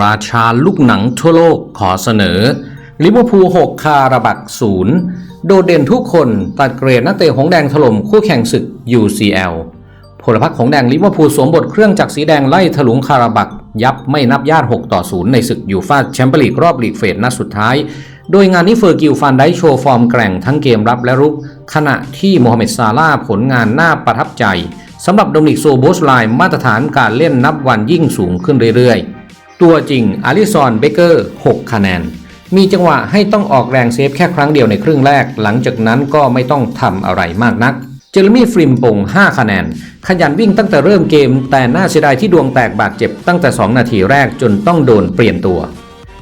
ราชาลูกหนังทั่วโลกขอเสนอ ลิเวอร์พูล6คาราบักศูนย์โดดเด่นทุกคนตัดเกรดนักเตะหงแดงถล่มคู่แข่งศึก UCL พลพรรคของแดงลิเวอร์พูลสวมบทเครื่องจักรสีแดงไล่ถลุงคาราบัก ยับไม่นับญาติ 6 ต่อ 0 ในศึกยูฟาแชมเปี้ยนลีกรอบลีกเฟสนัดสุดท้าย โดยงานนี้เฟอร์กิลฟันได้โชว์ฟอร์มแกร่งทั้งเกมรับและรุก ขณะที่โมฮัมเหม็ดซาลาผลงานน่าประทับใจสำหรับโดมินิกโซโบสไลน์มาตรฐานการเล่นนับวันยิ่งสูงขึ้นเรื่อยๆ ตัวจริงอาริซอนเบเกอร์6คะแนน มีจังหวะให้ต้องออกแรงเซฟแค่ครั้งเดียวในครึ่งแรก หลังจากนั้นก็ไม่ต้องทำอะไรมากนัก เจอร์มี่ฟริมปง 5 คะแนน ขยันวิ่งตั้งแต่เริ่มเกม แต่น่าเสียดายที่ดวงแตกบาดเจ็บตั้งแต่ 2 นาทีแรกจนต้องโดนเปลี่ยนตัว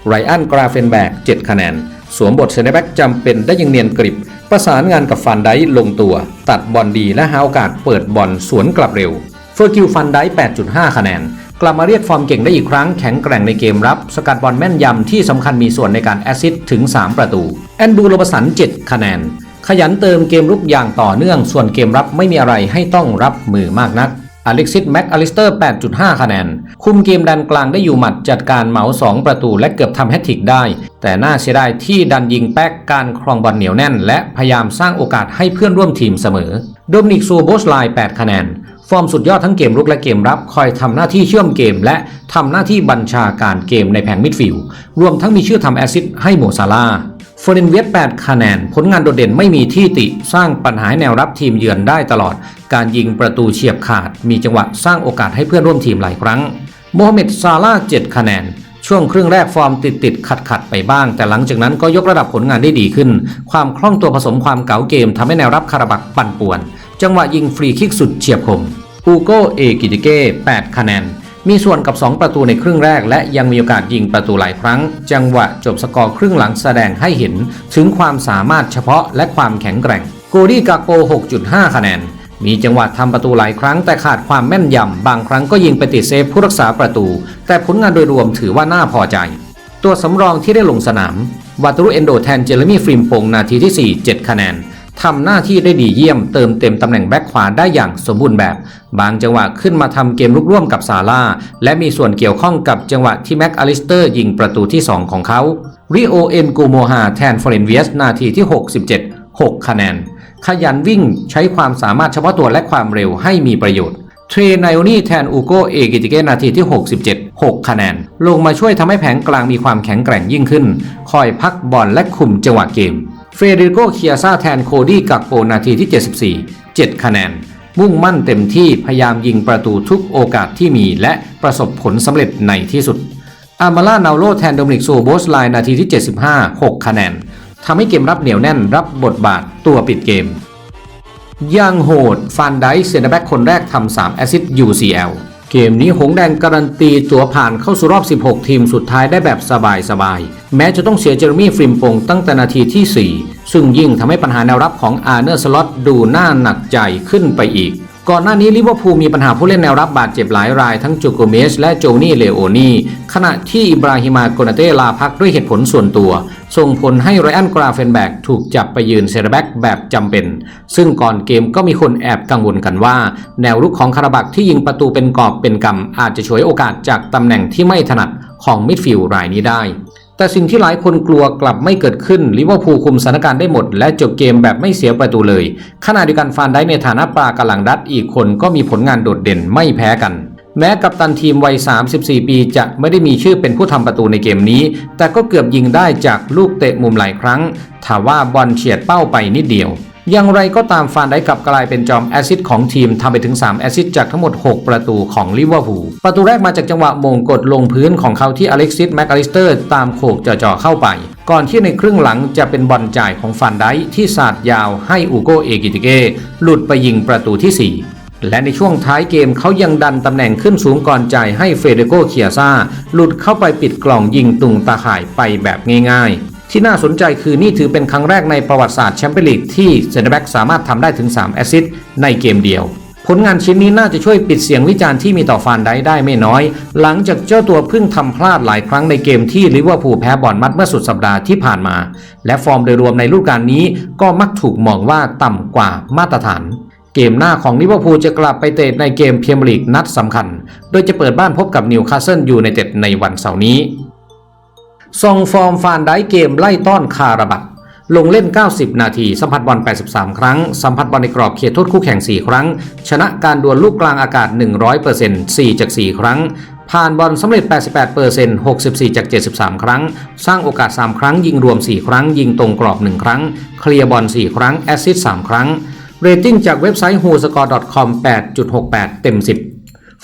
ไรอันกราเฟนแบก 7 คะแนน สวมบทเซนเตอร์แบ็กจำเป็นได้ยังเนียนกริบ ประสานงานกับฟันไดลงตัว ตัดบอลดีและหาโอกาสเปิดบอลสวนกลับเร็วเฟอร์กิวฟันได8.5 คะแนน กลับมาเรียกฟอร์มเก่งได้อีกครั้งแข็งแกร่งในเกมรับ สกัดบอลแม่นยำที่สำคัญมีส่วนในการแอสซิสต์ถึง 3 ประตู แอนดูโรบสัน 7 คะแนน ขยันเติมเกมรุกอย่างต่อเนื่อง ส่วนเกมรับไม่มีอะไรให้ต้องรับมือมากนักอเล็กซิสแม็กอลิสเตอร์ 8.5 คะแนน คุมเกมดันกลางได้อยู่หมัดจัดการเหมา 2 ประตูและเกือบทำแฮตทริกได้ แต่น่าเสียดายที่ดันยิงแป๊กการครองบอลเหนียวแน่น และพยายามสร้างโอกาสให้เพื่อนร่วมทีมเสมอ โดมินิกซูโบสไลน์8คะแนน ฟอร์มสุดยอดทั้งเกมรุกและเกมรับ คอยทำหน้าที่เชื่อมเกม และทำหน้าที่บัญชาการเกมในแผงมิดฟิลด์รวมทั้งมีชื่อทำแอซิสให้โมซาลาเฟอร์เรนเวียต8คะแนน ผลงานโดดเด่นไม่มีที่ติ สร้างปัญหาให้แนวรับทีมเยือนได้ตลอด การยิงประตูเฉียบขาด มีจังหวะสร้างโอกาสให้เพื่อนร่วมทีมหลายครั้งโมฮัมเหม็ดซาลาห์7คะแนนช่วงครึ่งแรกฟอร์มติดติดขัดขัดไปบ้าง แต่หลังจากนั้นก็ยกระดับผลงานได้ดีขึ้น ความคล่องตัวผสมความเก๋าเกมทำให้แนวรับคาราบักปั่นป่วน จังหวะยิงฟรีคิกสุดเฉียบคม อูโกเอกิติเก้8คะแนน มีส่วนกับ 2 ประตูในครึ่งแรก และยังมีโอกาสยิงประตูหลายครั้ง จังหวะจบสกอร์ครึ่งหลังแสดงให้เห็น ถึงความสามารถเฉพาะและความแข็งแกร่งโกดี้กาโก 6.5 คะแนน มีจังหวะทำประตูหลายครั้งแต่ขาดความแม่นยำ บางครั้งก็ยิงไปติดเซฟผู้รักษาประตู แต่ผลงานโดยรวมถือว่าน่าพอใจ ตัวสำรองที่ได้ลงสนามวัตรุเอนโดแทนเจเรมี่ฟริมปงนาทีที่ 4 7 คะแนน ทำหน้าที่ได้ดีเยี่ยมเติมเต็มตำแหน่งแบ็คขวาได้อย่างสมบูรณ์แบบ บางจังหวะขึ้นมาทำเกมลุกร่วมกับซาร่าและมีส่วนเกี่ยวข้องกับจังหวะที่แม็กอลิสเตอร์ยิงประตูที่ 2 ของเขาริโอเอ็นกูโมฮาแทนฟอเรนเวียสนาทีที่ 67 6 คะแนน ขยันวิ่งใช้ความสามารถเฉพาะตัวและความเร็วให้มีประโยชน์เทรนไนโอนี่แทนอูโกเอกิติเกนาทีที่ 67 6 คะแนน ลงมาช่วยทำให้แผงกลางมีความแข็งแกร่งยิ่งขึ้น คอยพักบอลและคุมจังหวะเกม เฟเดริโกเคียซาแทนโคดี้กักโปนาทีที่ 74 7 คะแนน มุ่งมั่นเต็มที่พยายามยิงประตูทุกโอกาสที่มีและประสบผลสำเร็จในที่สุด อามาล่านาโลแทนโดมินิกโซโบสไลน์นาทีที่ 75 6 คะแนนทำให้เกมรับเหนียวแน่นรับบทบาทตัวปิดเกมยังโหดฟันไดเซนเตอร์แบ็กคนแรกทำ3แอซิสต์ UCL เกมนี้หงแดงการันตีตัวผ่านเข้าสู่รอบ 16 ทีมสุดท้ายได้แบบสบายๆ แม้จะต้องเสียเจอร์มี่ฟริมปงตั้งแต่นาทีที่ 4 ซึ่งยิ่งทำให้ปัญหาแนวรับของอาร์เนอร์สล็อตดูน่าหนักใจขึ้นไปอีก ก่อนหน้านี้ลิเวอร์พูลมีปัญหาผู้เล่นแนวรับบาดเจ็บหลายรายทั้งจูโกเมสและโจนี่เลโอนีขณะที่อิบราฮิมาโกนาเต้ลาพักด้วยเหตุผลส่วนตัว ส่งผลให้ไรอันกราเฟนแบกถูกจับไปยืนเซรแบ็กแบบจำเป็น ซึ่งก่อนเกมก็มีคนแอบกังวลกันว่า แนวรุกของคาราบักที่ยิงประตูเป็นกอบเป็นกำอาจจะฉวยโอกาสจากตำแหน่งที่ไม่ถนัดของมิดฟิลด์รายนี้ได้ แต่สิ่งที่หลายคนกลัวกลับไม่เกิดขึ้นลิเวอร์พูลคุมสถานการณ์ได้หมด และจบเกมแบบไม่เสียประตูเลย ขณะเดียวกันฟานได้ในฐานะปลากำลังดัดอีกคนก็มีผลงานโดดเด่นไม่แพ้กัน แม้กัปตันทีมวัย 34 ปีจะไม่ได้มีชื่อเป็นผู้ทำประตูในเกมนี้ แต่ก็เกือบยิงได้จากลูกเตะมุมหลายครั้งถาว่าบอลเฉียดเป้าไปนิดเดียว อย่างไรก็ตามฟานได้กลับกลายเป็นจอมแอซิสต์ของทีมทำไปถึง 3 แอซิสต์จากทั้งหมด 6 ประตูของลิเวอร์พูลประตูแรกมาจากจังหวะมงกดลงพื้นของเขาที่อเล็กซิสแมคอลิสเตอร์ตามโขกจ่อๆเข้าไป ก่อนที่ในครึ่งหลังจะเป็นบอลจ่ายของฟานไดที่สาดยาวให้อูโกเอกิติเกหลุดไปยิงประตูที่ 4และในช่วงท้ายเกมเขายังดันตำแหน่งขึ้นสูงก่อนจ่ายให้เฟเดโกเคียซาหลุดเข้าไปปิดกล่องยิงตุงตาข่ายไปแบบง่ายๆ ที่น่าสนใจคือนี่ถือเป็นครั้งแรกในประวัติศาสตร์แชมเปี้ยนลีกที่เซนเตอร์แบ็กสามารถทำได้ถึง 3 แอสซิสต์ในเกมเดียว ผลงานชิ้นนี้น่าจะช่วยปิดเสียงวิจารณ์ที่มีต่อฟานไดได้ไม่น้อย หลังจากเจ้าตัวเพิ่งทำพลาดหลายครั้งในเกมที่ลิเวอร์พูลแพ้บอลมัดเมื่อสุดสัปดาห์ที่ผ่านมา และฟอร์มโดยรวมในฤดูกาลนี้ก็มักถูกมองว่าต่ำกว่ามาตรฐานเกมหน้าของลิเวอร์พูลจะกลับไปเตะในเกมเมียร์ลีกนัดสำคัญ โดยจะเปิดบ้านพบกับนิวคาสเซิลยูไนเต็ดในวันเสาร์นี้ ซองฟอร์มฟานได้เกมไล่ต้อนคาราบัตลงเล่น 90 นาที สัมผัสบอล 83 ครั้ง สัมผัสบอลในกรอบเขตโทษคู่แข่ง 4 ครั้ง ชนะการดวลลูกกลางอากาศ 100% 4 จาก 4 ครั้ง ผ่านบอลสำเร็จ 88% 64 จาก 73 ครั้ง สร้างโอกาส 3 ครั้ง ยิงรวม 4 ครั้ง ยิงตรงกรอบ 1 ครั้ง เคลียร์บอล 4 ครั้ง แอสซิสต์ 3 ครั้ง เรตติ้งจากเว็บไซต์ whoscore.com 8.68 เต็ม 10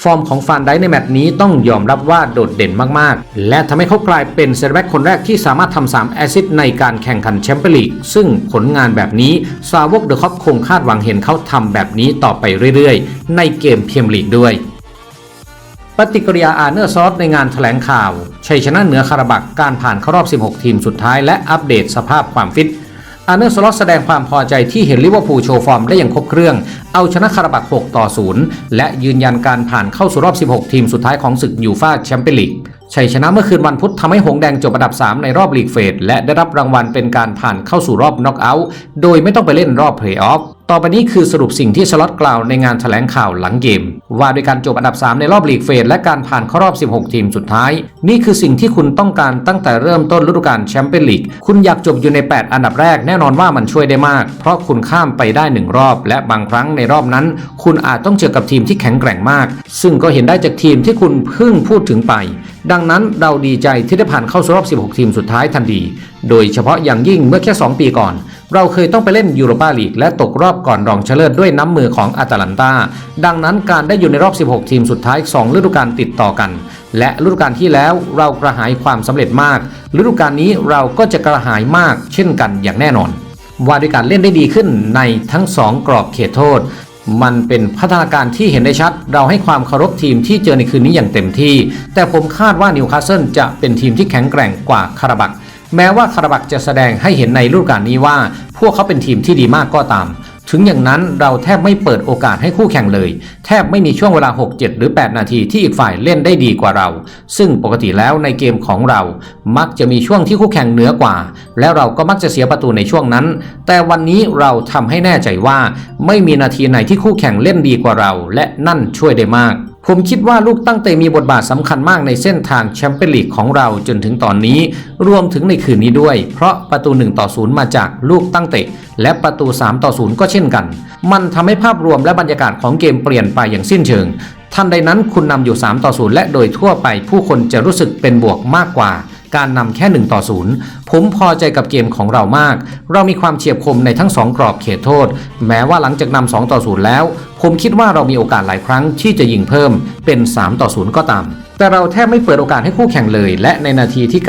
ฟอร์มของฟานไดในแมตช์นี้ต้องยอมรับว่าโดดเด่นมากๆ และทำให้เขากลายเป็นเซนแบ็กคนแรกที่สามารถทำ3แอซิสต์ในการแข่งขันแชมเปี้ยนลีก ซึ่งผลงานแบบนี้ซาวกเดอะคอปคงคาดหวังเห็นเขาทำแบบนี้ต่อไปเรื่อยๆ ในเกมพรีเมียร์ลีกด้วยปฏิกิริยาอาเนอร์ซอสในงานแถลงข่าว ชัยชนะเหนือคาราบักการผ่านเข้ารอบ 16 ทีมสุดท้ายและอัปเดตสภาพความฟิต อาร์เนอร์สล็อตแสดงความพอใจที่เห็นลิเวอร์พูลโชว์ฟอร์มได้อย่างครบเครื่อง เอาชนะคาราบัก6ต่อ 0 และยืนยันการผ่านเข้าสู่รอบ 16 ทีมสุดท้ายของศึกยูฟ่าแชมเปี้ยนลีกชัยชนะเมื่อคืนวันพุธทำให้หงแดงจบอันดับ 3 ในรอบลีกเฟสและได้รับรางวัลเป็นการผ่านเข้าสู่รอบน็อกเอาท์โดยไม่ต้องไปเล่นรอบเพลย์ออฟ ต่อไปนี้คือสรุปสิ่งที่สล็อตกล่าวในงานแถลงข่าวหลังเกม ว่าด้วยการจบอันดับ 3 ในรอบลีกเฟสและการผ่านเข้ารอบ 16 ทีมสุดท้าย นี่คือสิ่งที่คุณต้องการตั้งแต่เริ่มต้นฤดูกาลแชมเปี้ยนลีกคุณอยากจบอยู่ใน 8 อันดับแรกแน่นอนว่ามันช่วยได้มาก เพราะคุณข้ามไปได้ 1 รอบ และบางครั้งในรอบนั้น คุณอาจต้องเจอกับทีมที่แข็งแกร่งมาก ซึ่งก็เห็นได้จากทีมที่คุณเพิ่งพูดถึงไป ดังนั้นเราดีใจที่ได้ผ่านเข้าสู่รอบ 16 ทีมสุดท้ายทันทีโดยเฉพาะอย่างยิ่งเมื่อแค่ 2 ปีก่อน เราเคยต้องไปเล่นยูโรปาลีกและตกรอบก่อนรองชนะเลิศด้วยน้ำมือของอาตาลันตา ดังนั้นการได้อยู่ในรอบ 16 ทีมสุดท้าย 2 ฤดูกาลติดต่อกัน และฤดูกาลที่แล้วเรากระหายความสำเร็จมาก ฤดูกาลนี้เราก็จะกระหายมากเช่นกันอย่างแน่นอน ว่าด้วยการเล่นได้ดีขึ้นในทั้ง 2 กรอบเขตโทษมันเป็นพัฒนาการที่เห็นได้ชัด เราให้ความเคารพทีมที่เจอในคืนนี้อย่างเต็มที่ แต่ผมคาดว่านิวคาสเซิลจะเป็นทีมที่แข็งแกร่งกว่าคาราบัก แม้ว่าคาราบักจะแสดงให้เห็นในฤดูกาลนี้ว่า พวกเขาเป็นทีมที่ดีมากก็ตาม ถึงอย่างนั้นเราแทบไม่เปิดโอกาสให้คู่แข่งเลย แทบไม่มีช่วงเวลา 6 7 หรือ 8 นาทีที่อีกฝ่ายเล่นได้ดีกว่าเรา ซึ่งปกติแล้วในเกมของเรา มักจะมีช่วงที่คู่แข่งเหนือกว่า แล้วเราก็มักจะเสียประตูในช่วงนั้น แต่วันนี้เราทำให้แน่ใจว่า ไม่มีนาทีไหนที่คู่แข่งเล่นดีกว่าเรา และนั่นช่วยได้มาก ผมคิดว่าลูกตั้งเตะมีบทบาทสำคัญมากในเส้นทางแชมเปี้ยนลีกของเราจนถึงตอนนี้ รวมถึงในคืนนี้ด้วย เพราะประตู 1 ต่อ 0 มาจากลูกตั้งเตะ และประตู 3 ต่อ 0 ก็เช่นกัน มันทำให้ภาพรวมและบรรยากาศของเกมเปลี่ยนไปอย่างสิ้นเชิง ทันใดนั้นคุณนำอยู่ 3 ต่อ 0 และโดยทั่วไปผู้คนจะรู้สึกเป็นบวกมากกว่า การนำแค่1ต่อ0ผมพอใจกับเกมของเรามาก เรามีความเฉียบคมในทั้ง 2 กรอบเขตโทษ แม้ว่าหลังจากนำ2ต่อ0แล้ว ผมคิดว่าเรามีโอกาสหลายครั้งที่จะยิงเพิ่มเป็น 3 ต่อ0ก็ตาม แต่เราแทบไม่เปิดโอกาสให้คู่แข่งเลย และในนาทีที่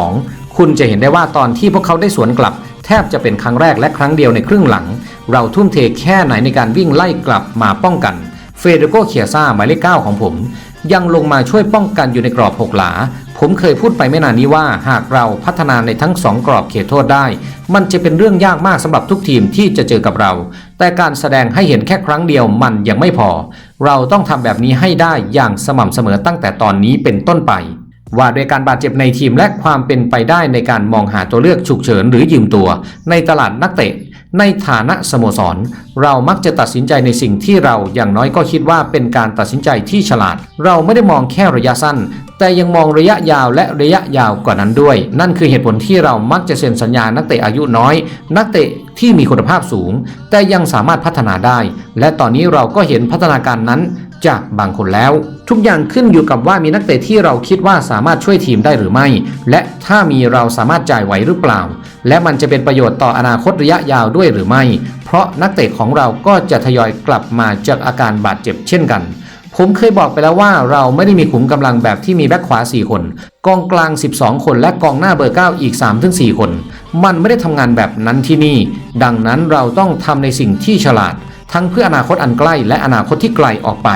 92 คุณจะเห็นได้ว่าตอนที่พวกเขาได้สวนกลับ แทบจะเป็นครั้งแรกและครั้งเดียวในครึ่งหลัง เราทุ่มเทแค่ไหนในการวิ่งไล่กลับมาป้องกันเฟเดโกเคียซ่าหมายเลขเก้าของผม ยังลงมาช่วยป้องกันอยู่ในกรอบหกหลา ผมเคยพูดไปไม่นานนี้ว่าหากเราพัฒนาในทั้งสองกรอบเขตโทษได้ มันจะเป็นเรื่องยากมากสำหรับทุกทีมที่จะเจอกับเรา แต่การแสดงให้เห็นแค่ครั้งเดียวมันยังไม่พอ เราต้องทำแบบนี้ให้ได้อย่างสม่ำเสมอตั้งแต่ตอนนี้เป็นต้นไป ว่าด้วยการบาดเจ็บในทีมและความเป็นไปได้ในการมองหาตัวเลือกฉุกเฉินหรือยืมตัว ในตลาดนักเตะ ในฐานะสโมสร เรามักจะตัดสินใจในสิ่งที่เราอย่างน้อยก็คิดว่าเป็นการตัดสินใจที่ฉลาด เราไม่ได้มองแค่ระยะสั้น แต่ยังมองระยะยาวและระยะยาวกว่านั้นด้วย นั่นคือเหตุผลที่เรามักจะเซ็นสัญญานักเตะอายุน้อย นักเตะที่มีคุณภาพสูง แต่ยังสามารถพัฒนาได้ และตอนนี้เราก็เห็นพัฒนาการนั้นจากบางคนแล้ว ทุกอย่างขึ้นอยู่กับว่ามีนักเตะที่เราคิดว่าสามารถช่วยทีมได้หรือไม่ และถ้ามีเราสามารถจ่ายไหวหรือเปล่า และมันจะเป็นประโยชน์ต่ออนาคตระยะยาวด้วยหรือไม่ เพราะนักเตะของเราก็จะทยอยกลับมาจากอาการบาดเจ็บเช่นกัน ผมเคยบอกไปแล้วว่าเราไม่ได้มีขุมกำลังแบบที่มีแบ็คขวา 4 คน กองกลาง 12 คนและกองหน้าเบอร์ 9 อีก 3-4 คน มันไม่ได้ทำงานแบบนั้นที่นี่ ดังนั้นเราต้องทำในสิ่งที่ฉลาด ทั้งเพื่ออนาคตอันใกล้และอนาคตที่ไกลออกไป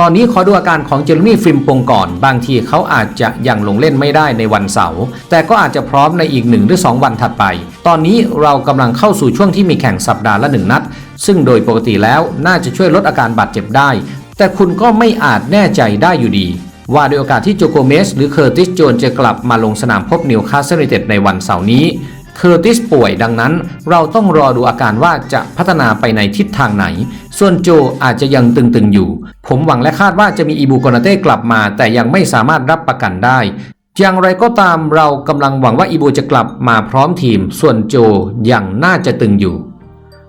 ตอนนี้ขอดูอาการของเจอร์มี่ฟิมปงก่อน บางทีเขาอาจจะยังลงเล่นไม่ได้ในวันเสาร์แต่ก็อาจจะพร้อมในอีกหนึ่งหรือ2 วันถัดไป ตอนนี้เรากำลังเข้าสู่ช่วงที่มีแข่งสัปดาห์ละหนึ่งนัดซึ่งโดยปกติแล้วน่าจะช่วยลดอาการบาดเจ็บได้ แต่คุณก็ไม่อาจแน่ใจได้อยู่ดี ว่าด้วยโอกาสที่โจโกเมสหรือเคอร์ติสโจนจะกลับมาลงสนามพบนิวคาสเซิลยูไนเต็ดในวันเสาร์นี้เคอร์ติสป่วยดังนั้น เราต้องรอดูอาการว่าจะพัฒนาไปในทิศทางไหน ส่วนโจอาจจะยังตึงๆอยู่ ผมหวังและคาดว่าจะมีอีบูโกนาเต้กลับมา แต่ยังไม่สามารถรับประกันได้ อย่างไรก็ตามเรากำลังหวังว่าอีบูจะกลับมาพร้อมทีม ส่วนโจยังน่าจะตึงอยู่